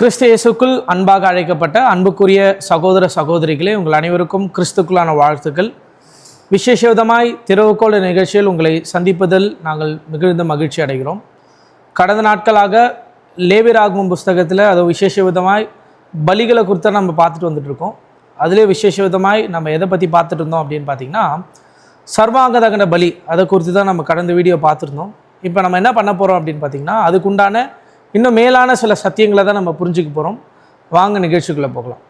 கிறிஸ்து இயேசுக்குள் அன்பாக அழைக்கப்பட்ட அன்புக்குரிய சகோதர சகோதரிகளே உங்கள் அனைவருக்கும் கிறிஸ்துக்குள்ளான வாழ்த்துக்கள். விசேஷ விதமாய் திறவுகோள் நிகழ்ச்சியில் உங்களை சந்திப்பதில் நாங்கள் மிகுந்த மகிழ்ச்சி அடைகிறோம். கடந்த நாட்களாக லேவிராகும் புஸ்தகத்தில் அது விசேஷ விதமாய் பலிகளை குறித்த நம்ம பார்த்துட்டு வந்துட்டு இருக்கோம். அதிலே விசேஷ விதமாய் நம்ம எதை பற்றி பார்த்துட்டு இருந்தோம் அப்படின்னு பார்த்தீங்கன்னா சர்வாங்க தகன பலி அதை குறித்து தான் நம்ம கடந்த வீடியோ பார்த்துருந்தோம். இப்போ நம்ம என்ன பண்ண போகிறோம் அப்படின்னு பார்த்தீங்கன்னா அதுக்குண்டான இன்னும் மேலான சில சத்தியங்களை தான் நம்ம புரிஞ்சுக்க போகிறோம் வாங்க நிகழ்ச்சிக்குள்ளே போகலாம்.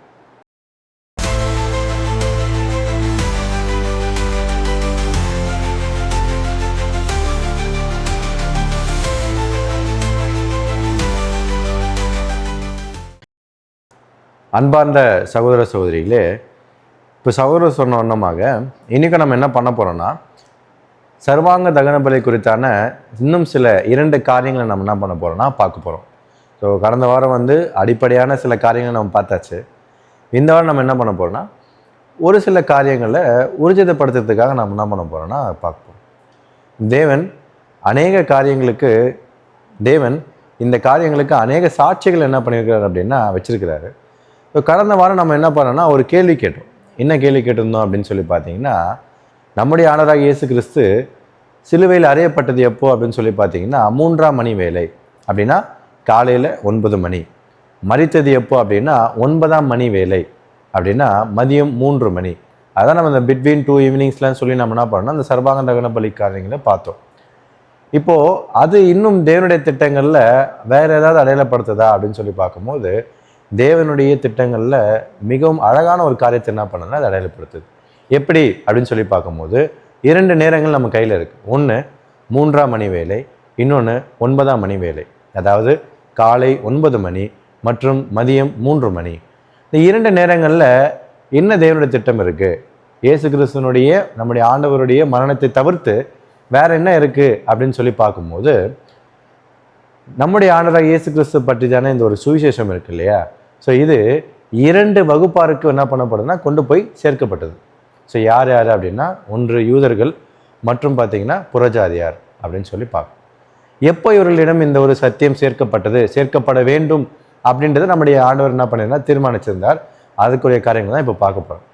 அன்பார்ந்த சகோதர சகோதரிகளே இப்போ சகோதரர் சொன்ன வண்ணமாக இன்றைக்கி நம்ம என்ன பண்ண போகிறோன்னா சர்வாங்க தகன பலி குறித்தான இன்னும் சில இரண்டு காரியங்களை நம்ம என்ன பண்ண போகிறோம்னா பார்க்க போகிறோம் ஸோ கடந்த வாரம் வந்து அடிப்படையான சில காரியங்களை நம்ம பார்த்தாச்சு. இந்த வாரம் நம்ம என்ன பண்ண போகிறோம்னா ஒரு சில காரியங்களை ஊர்ஜிதப்படுத்துறதுக்காக நம்ம என்ன பண்ண போகிறோம்னா பார்க்க போகிறோம் தேவன் அநேக காரியங்களுக்கு தேவன் இந்த காரியங்களுக்கு அநேக சாட்சிகள் என்ன பண்ணியிருக்கிறார் அப்படின்னா வச்சுருக்கிறாரு. இப்போ கடந்த வாரம் நம்ம என்ன பண்ணோம்னா ஒரு கேள்வி கேட்டோம். என்ன கேள்வி கேட்டிருந்தோம் அப்படின்னு சொல்லி பார்த்தீங்கன்னா நம்முடைய ஆனராக இயேசு கிறிஸ்து சிலுவையில் அறையப்பட்டது எப்போ அப்படின்னு சொல்லி பார்த்தீங்கன்னா மூன்றாம் மணி வேலை அப்படின்னா காலையில் ஒன்பது மணி. மறித்தது எப்போ அப்படின்னா ஒன்பதாம் மணி வேலை அப்படின்னா மதியம் மூன்று மணி. அதான் நம்ம இந்த பிட்வீன் டூ ஈவினிங்ஸ்லாம் சொல்லி நம்ம என்ன பண்ணோம்னா அந்த சர்வாங்க தகன பலி காரியங்களை பார்த்தோம். இப்போது அது இன்னும் தேவனுடைய திட்டங்களில் வேறு ஏதாவது அடையாளப்படுத்துதா அப்படின்னு சொல்லி பார்க்கும்போது தேவனுடைய திட்டங்களில் மிகவும் அழகான ஒரு காரியத்தை என்ன பண்ணுன்னா அது அடையாளப்படுத்துது. எப்படி அப்படின்னு சொல்லி பார்க்கும்போது இரண்டு நேரங்கள் நம்ம கையில் இருக்குது ஒன்று மூன்றாம் மணி வேலை இன்னொன்று ஒன்பதாம் மணி வேலை. அதாவது காலை ஒன்பது மணி மற்றும் மதியம் மூன்று மணி. இந்த இரண்டு நேரங்களில் என்ன தேவனுடைய திட்டம் இருக்குது இயேசு கிறிஸ்தனுடைய நம்முடைய ஆண்டவருடைய மரணத்தை தவிர்த்து வேற என்ன இருக்குது அப்படின்னு சொல்லி பார்க்கும்போது நம்முடைய ஆண்டராக இயேசு கிறிஸ்து பற்றி தானே இந்த ஒரு சுவிசேஷம் இருக்கு இல்லையா? ஸோ இது இரண்டு வகுப்பாருக்கு என்ன பண்ணப்படுதுன்னா கொண்டு போய் சேர்க்கப்பட்டது. ஸோ யார் யார் அப்படின்னா ஒன்று யூதர்கள் மற்றும் பார்த்தீங்கன்னா புறஜாதியார் அப்படின்னு சொல்லி பார்க்கணும். எப்போ இவர்களிடம் இந்த ஒரு சத்தியம் சேர்க்கப்பட்டது சேர்க்கப்பட வேண்டும் அப்படின்றத நம்முடைய ஆண்டவர் என்ன பண்ணிருந்தா தீர்மானிச்சிருந்தார். அதுக்குரிய காரியங்கள் தான் இப்போ பார்க்க போகிறோம்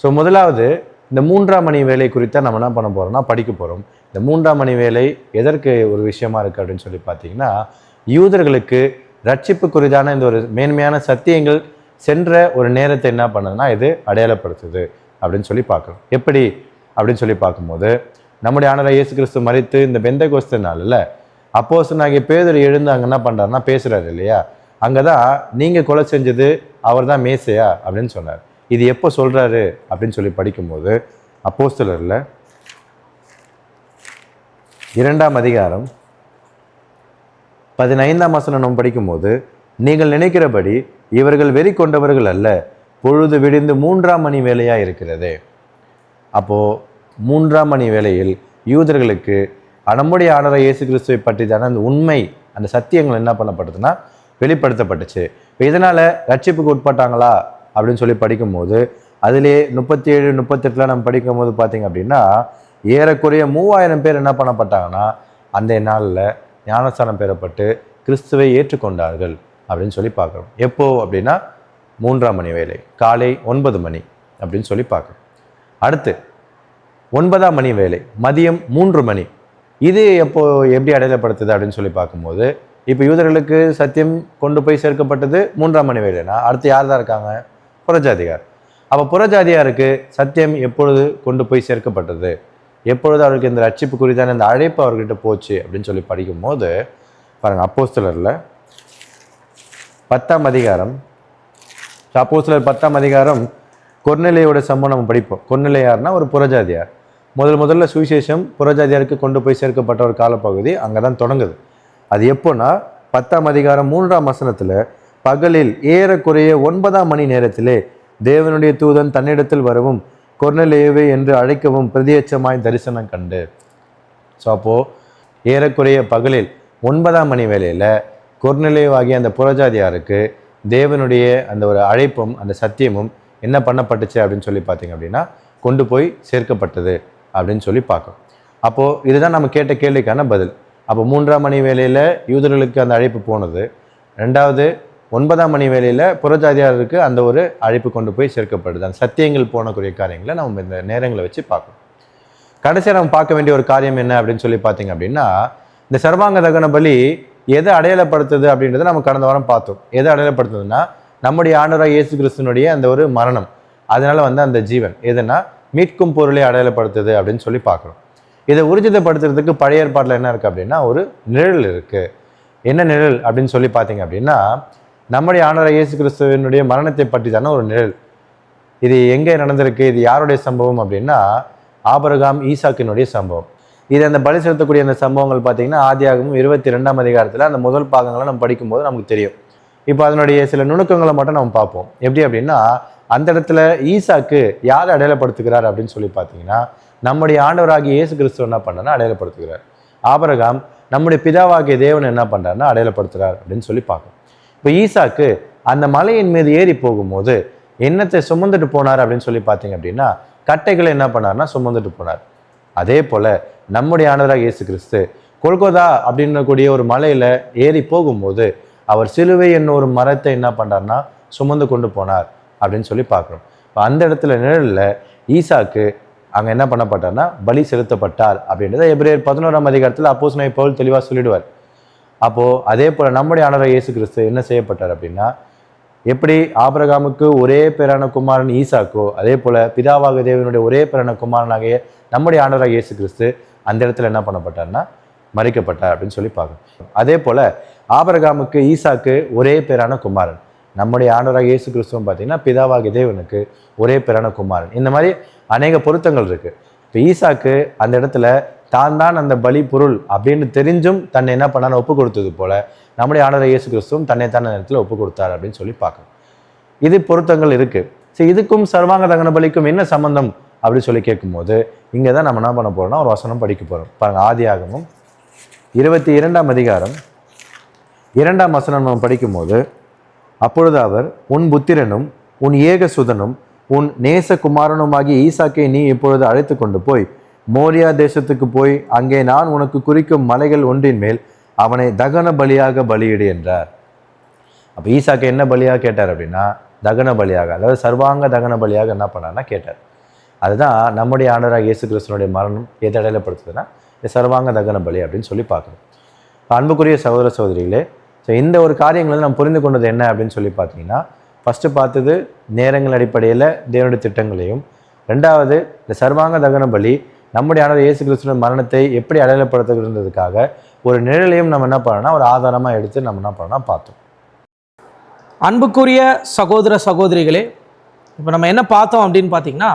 ஸோ முதலாவது இந்த மூன்றாம் மணி வேலை குறித்த நம்ம என்ன பண்ண போகிறோம்னா படிக்க போகிறோம் இந்த மூன்றாம் மணி வேலை எதற்கு ஒரு விஷயமா இருக்குது அப்படின்னு சொல்லி பார்த்தீங்கன்னா யூதர்களுக்கு ரட்சிப்பு குறிதான இந்த ஒரு மேன்மையான சத்தியங்கள் சென்ற ஒரு நேரத்தை என்ன பண்ணுதுன்னா இது அடையாளப்படுத்துது. அப்படின்னு சொல்லி பார்க்குறோம் எப்படி? அப்படின்னு சொல்லி பார்க்கும்போது நம்முடைய ஆண்டவர் இயேசு கிறிஸ்து மறித்து இந்த பெந்த கோஸ்தனால நாளில் நாங்கள் பேதர் எழுந்து அங்கே என்ன பண்ணுறாருன்னா பேசுகிறாரு இல்லையா? அங்கே தான் நீங்கள் கொலை செஞ்சது அவர் தான் மேசையா? அப்படின்னு சொன்னார். இது எப்போ சொல்கிறாரு அப்படின்னு சொல்லி படிக்கும்போது அப்போஸ்தலரில் இரண்டாம் அதிகாரம் பதினைந்தாம் வசனம் நம்ம படிக்கும்போது நீங்கள் நினைக்கிறபடி இவர்கள் வெறி கொண்டவர்கள் அல்ல பொழுது விடிந்து மூன்றாம் மணி வேலையாக இருக்கிறது. அப்போது மூன்றாம் மணி வேளையில் யூதர்களுக்கு நம்முடைய ஆண்டரை இயேசு கிறிஸ்துவை பற்றி தான அந்த உண்மை அந்த சத்தியங்கள் என்ன பண்ணப்பட்டதுன்னா வெளிப்படுத்தப்பட்டுச்சு. இப்போ இதனால் ரட்சிப்புக்கு உட்பட்டாங்களா? அப்படின்னு சொல்லி படிக்கும்போது அதிலே முப்பத்தி ஏழு முப்பத்தெட்டில் நம்ம படிக்கும்போது பார்த்தீங்க அப்படின்னா ஏறக்குறைய மூவாயிரம் பேர் என்ன பண்ணப்பட்டாங்கன்னா அந்த நாளில் ஞானஸ்தானம் பெறப்பட்டு கிறிஸ்துவை ஏற்றுக்கொண்டார்கள் அப்படின்னு சொல்லி பார்க்குறோம். எப்போ அப்படின்னா மூன்றாம் மணி வேலை காலை ஒன்பது மணி அப்படின்னு சொல்லி பார்க்குறோம் அடுத்து ஒன்பதாம் மணி வேலை மதியம் மூன்று மணி. இது எப்போ எப்படி அடையாளப்படுத்துது அப்படின்னு சொல்லி பார்க்கும்போது இப்போ யூதர்களுக்கு சத்தியம் கொண்டு போய் சேர்க்கப்பட்டது மூன்றாம் மணி வேலைனா அடுத்து யார் தான் இருக்காங்க? புறஜாதிகார் அப்போ புறஜாதியாருக்கு சத்தியம் எப்பொழுது கொண்டு போய் சேர்க்கப்பட்டது? எப்பொழுது அவருக்கு இந்த ரட்சிப்பு குறித்தான இந்த அழைப்பு அவர்கிட்ட போச்சு அப்படின்னு சொல்லி படிக்கும்போது பாருங்கள் அப்போஸ்தலரில் பத்தாம் அதிகாரம் அப்போஸ்தலர் பத்தாம் அதிகாரம் கொர்நிலையோட சம்பவம் நம்ம படிப்போம். கொர்நிலையார்னா ஒரு புறஜாதியார். முதல் முதல்ல சுவிசேஷம் புறஜாதியாருக்கு கொண்டு போய் சேர்க்கப்பட்ட ஒரு காலப்பகுதி அங்கே தான் தொடங்குது. அது எப்போன்னா பத்தாம் அதிகாரம் மூன்றாம் வசனத்தில் பகலில் ஏறக்குறைய ஒன்பதாம் மணி நேரத்திலே தேவனுடைய தூதன் தன்னிடத்தில் வரவும் கொர்நலேவே என்று அழைக்கவும் பிரதியட்சமாய் தரிசனம் கண்டு. ஸோ அப்போது ஏறக்குறைய பகலில் ஒன்பதாம் மணி வேலையில் கொர்நிலேவாகிய அந்த புறஜாதியாருக்கு தேவனுடைய அந்த ஒரு அழைப்பும் அந்த சத்தியமும் என்ன பண்ணப்பட்டுச்சு அப்படின்னு சொல்லி பார்த்தீங்க அப்படின்னா கொண்டு போய் சேர்க்கப்பட்டது அப்படின்னு சொல்லி பார்க்கும் அப்போது இதுதான் நம்ம கேட்ட கேள்விக்கான பதில். அப்போ மூன்றாம் மணி வேலையில் யூதர்களுக்கு அந்த அழைப்பு போனது. ரெண்டாவது ஒன்பதாம் மணி வேலையில் புறஜாதியாருக்கு அந்த ஒரு அழைப்பு கொண்டு போய் சேர்க்கப்படுது. அந்த சத்தியங்கள் போனக்கூடிய காரியங்களை நம்ம இந்த நேரங்களை வச்சு பார்க்கணும். கடைசியாக நம்ம பார்க்க வேண்டிய ஒரு காரியம் என்ன அப்படின்னு சொல்லி பார்த்தீங்க அப்படின்னா இந்த சர்வாங்க தகன பலி எதை அடையாளப்படுத்துது அப்படின்றத நம்ம கடந்த வாரம் பார்த்தோம். எதை அடையாளப்படுத்துதுன்னா நம்முடைய ஆண்டவராக இயேசு கிறிஸ்துனுடைய அந்த ஒரு மரணம். அதனால வந்து அந்த ஜீவன். எதுனா மீட்கும் பொருளை அடையாளப்படுத்துது அப்படின்னு சொல்லி பார்க்குறோம். இதை ஊர்ஜிதப்படுத்துறதுக்கு பழைய ஏற்பாட்டில் என்ன இருக்குது அப்படின்னா ஒரு நிழல் இருக்குது என்ன நிழல் அப்படின்னு சொல்லி பார்த்தீங்க அப்படின்னா நம்முடைய ஆண்டவராக இயேசு கிறிஸ்துவனுடைய மரணத்தை பற்றி தானே ஒரு நிழல். இது எங்கே நடந்திருக்கு? இது யாருடைய சம்பவம் அப்படின்னா ஆபரகாம் ஈசாக்கினுடைய சம்பவம். இது அந்த பலி செலுத்தக்கூடிய அந்த சம்பவங்கள் பார்த்தீங்கன்னா ஆதியாகமும் இருபத்தி ரெண்டாம் அதிகாரத்தில் அந்த முதல் பாகங்களை நம்ம படிக்கும்போது நமக்கு தெரியும். இப்போ அதனுடைய சில நுணுக்கங்களை மட்டும் நம்ம பார்ப்போம். எப்படி அப்படின்னா அந்த இடத்துல ஈசாக்கு யார் அடையாளப்படுத்துகிறார் அப்படின்னு சொல்லி பார்த்தீங்கன்னா நம்முடைய ஆண்டவராகிய இயேசு கிறிஸ்துவ என்ன பண்ணார்னா அடையாளப்படுத்துகிறார். ஆபரகாம் நம்முடைய பிதாவாகிய தேவன் என்ன பண்ணுறாருன்னா அடையாளப்படுத்துகிறார் அப்படின்னு சொல்லி பார்க்கும் இப்போ ஈசாக்கு அந்த மலையின் மீது ஏறி போகும்போது என்னத்தை சுமந்துட்டு போனார் அப்படின்னு சொல்லி பார்த்தீங்க அப்படின்னா கட்டைகளை என்ன பண்ணார்னா சுமந்துட்டு போனார். அதே போல் நம்முடைய ஆண்டவராக இயேசு கிறிஸ்து கொல்கோதா அப்படின்னக்கூடிய ஒரு மலையில் ஏறி போகும்போது அவர் சிலுவை என்ன ஒரு மரத்தை என்ன பண்றாருன்னா சுமந்து கொண்டு போனார் அப்படின்னு சொல்லி பார்க்குறோம். இப்போ அந்த இடத்துல நிழலில் ஈசாக்கு அங்கே என்ன பண்ணப்பட்டார்னா பலி செலுத்தப்பட்டார் அப்படின்றத எப்ரேர் பதினோராம் அதிகாரத்தில் அப்போஸ் நான் பவுல் தெளிவாக சொல்லிடுவார். அப்போது அதே போல் நம்முடைய ஆண்டவர் இயேசு கிறிஸ்து என்ன செய்யப்பட்டார் அப்படின்னா எப்படி ஆபிரகாமுக்கு ஒரே பேரான குமாரன் ஈசாக்கோ அதே போல பிதாவாக தேவனுடைய ஒரே பேரான குமாரனாகிய நம்முடைய ஆண்டவராக இயேசு கிறிஸ்து அந்த இடத்துல என்ன பண்ணப்பட்டார்னா மறைக்கப்பட்டார் அப்படின்னு சொல்லி பார்க்கணும். அதே போல ஆபிரகாமுக்கு ஈசாக்கு ஒரே பேரான குமாரன். நம்முடைய ஆண்டவராக இயேசு கிறிஸ்துவும் பார்த்தீங்கன்னா பிதாவாகிய தேவனுக்கு ஒரே பேரான குமாரன். இந்த மாதிரி அநேக பொருத்தங்கள் இருக்கு. இப்போ ஈசாக்கு அந்த இடத்துல தான் தான் அந்த பலி பொருள் அப்படின்னு தெரிஞ்சும் தன்னை என்ன பண்ணான்னு ஒப்பு கொடுத்தது போல நம்முடைய ஆண்டவர் இயேசு கிறிஸ்துவும் தன்னை தான நேரத்தில் ஒப்பு கொடுத்தார் அப்படின்னு சொல்லி பார்க்கணும். இது பொருத்தங்கள் இருக்குது சரி இதுக்கும் சர்வாங்க தகன பலிக்கும் என்ன சம்மந்தம் அப்படின்னு சொல்லி கேட்கும்போது இங்கே தான் நம்ம என்ன பண்ண போகிறோம்னா ஒரு வசனம் படிக்க போறோம். பாருங்க ஆகமும் இருபத்தி இரண்டாம் அதிகாரம் இரண்டாம் வசனம் நம்ம படிக்கும்போது அப்பொழுது அவர் உன் புத்திரனும் உன் ஏகசுதனும் உன் நேசகுமாரனுமாகி ஈசாக்கை நீ இப்பொழுது அழைத்து கொண்டு போய் மோரியா தேசத்துக்கு போய் அங்கே நான் உனக்கு குறிக்கும் மலைகள் ஒன்றின் மேல் அவனை தகன பலியாக பலியிடு என்றார். அப்போ ஈசாக்கு என்ன பலியாக கேட்டார் அப்படின்னா தகன பலியாக அதாவது சர்வாங்க தகன பலியாக என்ன பண்ணார்னா கேட்டார். அதுதான் நம்முடைய ஆண்டராக இயேசு கிறிஸ்தனுடைய மரணம் எதை அடையாளப்படுத்துதுன்னா சர்வாங்க தகன பலி அப்படின்னு சொல்லி பார்க்கணும். அன்புக்குரிய சகோதர சகோதரிகளே ஸோ இந்த ஒரு காரியங்களை நம்ம புரிந்து கொண்டது என்ன அப்படின்னு சொல்லி பார்த்தீங்கன்னா ஃபஸ்ட்டு பார்த்தது நேரங்கள் அடிப்படையில் தேவனுடைய திட்டங்களையும் ரெண்டாவது இந்த சர்வாங்க தகன பலி நம்முடைய ஆண்டவர் இயேசு கிறிஸ்துவின் மரணத்தை எப்படி அடையாளப்படுத்துகிறதுக்காக ஒரு நிழலையும் நம்ம என்ன பண்ணோம்னா ஒரு ஆதாரமாக எடுத்து நம்ம என்ன பண்ணோம்னா பார்த்தோம். அன்புக்குரிய சகோதர சகோதரிகளே இப்போ நம்ம என்ன பார்த்தோம் அப்படின்னு பார்த்தீங்கன்னா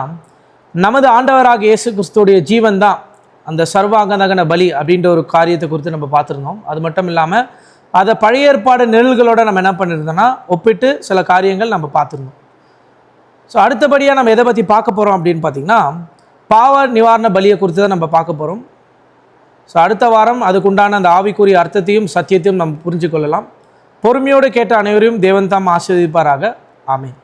நமது ஆண்டவராக இயேசு கிறிஸ்துடைய ஜீவன் தான் அந்த சர்வாங்கதகன பலி அப்படின்ற ஒரு காரியத்தை குறித்து நம்ம பார்த்துருந்தோம். அது மட்டும் இல்லாமல் அதை பழைய ஏற்பாடு நிழல்களோட நம்ம என்ன பண்ணியிருந்தோம்னா ஒப்பிட்டு சில காரியங்கள் நம்ம பார்த்துருந்தோம். ஸோ அடுத்தபடியாக நம்ம எதை பற்றி பார்க்க போகிறோம் அப்படின்னு பார்த்தீங்கன்னா பாவ நிவாரண பலியை குறித்து தான் நம்ம பார்க்க போகிறோம் ஸோ அடுத்த வாரம் அதுக்குண்டான அந்த ஆவிக்குரிய அர்த்தத்தையும் சத்தியத்தையும் நம்ம புரிஞ்சு கொள்ளலாம் பொறுமையோடு கேட்ட அனைவரையும் தேவன் தாம் ஆசீர்வதிப்பாராக. ஆமென்.